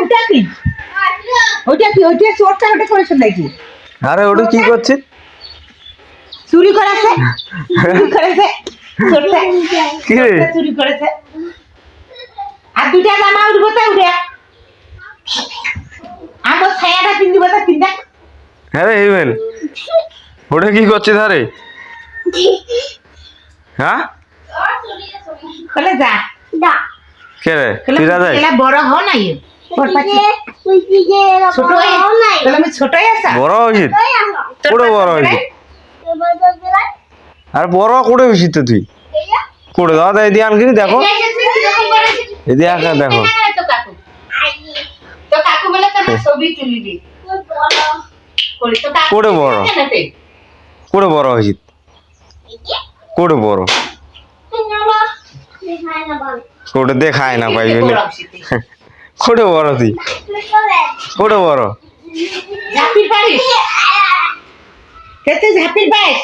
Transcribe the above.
ওটা কি? ওটা কি? ওটা চোরটা ওটা করেছে নাকি আরে ওটা কি করছিস চুরি করেছে? চুরি করেছে? চোরটা? কি রে? চুরি করেছে? আর দুটা জামা উঠবো তো উঠে আমার ছায়াটা পিন্দিব তো পিন্দা হ্যাঁ রে হিমেন ওটা কি করছিস আরে হ্যাঁ? খোলে যা। কে রে? তুই রাজাই এলা বড় হ না ইয়ে। ছোট হয়ে তাহলে আমি ছোটই আসা বড় হয়েছিস তোর পুরো পাখি বড় ছোটই? হয়েছে আর বড় করে হয়েছিস তো তুই দেখো কীরকম করেছিস? এদিকে আঁকা দেখো দেখা করে বড়। করে বড় হয়েছিস করে বড় করে দেখায় না পাইবে না বড় তুই। কোটে বড়। ঝাঁপির পারিস? খেতে ঝাপির পারিস